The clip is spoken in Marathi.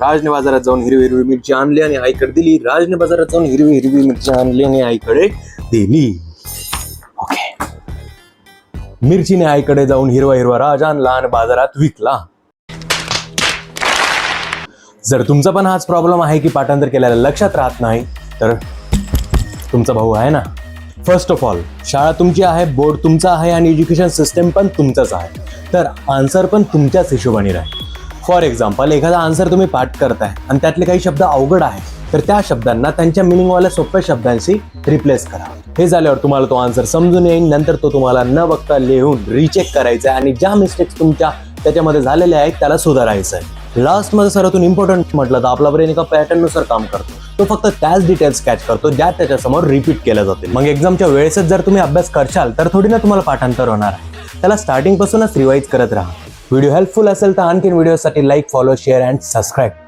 राजने बाजारात जाऊन हिरवी हिरवी मिरची आणली आणि आईकडे दिली. राजने बाजारात जाऊन हिरवी हिरवी मिरची आणली आणि आईकडे दिली. ओके. मिरचीने आईकडे जाऊन हिरवा हिरवा राज आणला आणि बाजारात विकला. जर तुमचा पण हाच प्रॉब्लेम आहे की पाठांतर केल्याला लक्षात राहत नाही तर तुमचा भाऊ आहे ना? फर्स्ट ऑफ ऑल शाळा तुमची आहे बोर्ड तुमचा आहे आणि एज्युकेशन सिस्टम पण तुमचाच आहे. तर आन्सर पण तुमच्याच हिशोबाने राहील. फॉर एक्झाम्पल एखादा आन्सर तुम्ही पाठ करताय आणि त्यातले काही शब्द अवघड आहे तर त्या शब्दांना त्यांच्या मिनिंगवाल्या सोप्या शब्दांशी रिप्लेस करा. हे झाल्यावर तुम्हाला तो आन्सर समजून येईल नंतर तो तुम्हाला न बघता लिहून रिचेक करायचा आहे आणि ज्या मिस्टेक्स तुमच्या त्याच्यामध्ये झालेल्या आहेत त्याला सुधारायचं आहे. लास्टमध्ये सर्वातून इम्पॉर्टंट म्हटलं तर आपला ब्रेन एका पॅटर्ननुसार काम करतो. तो फक्त त्याच डिटेल्स कॅच करतो ज्या त्याच्यासमोर रिपीट केल्या जातील मग एक्झामच्या वेळेसच जर तुम्ही अभ्यास करशाल तर थोडी ना तुम्हाला पाठांतर होणार आहे. त्याला स्टार्टिंगपासूनच रिवाईज करत राहा. व्हिडिओ हेल्पफुल असेल तर आणखीन व्हिडिओसाठी like follow share and subscribe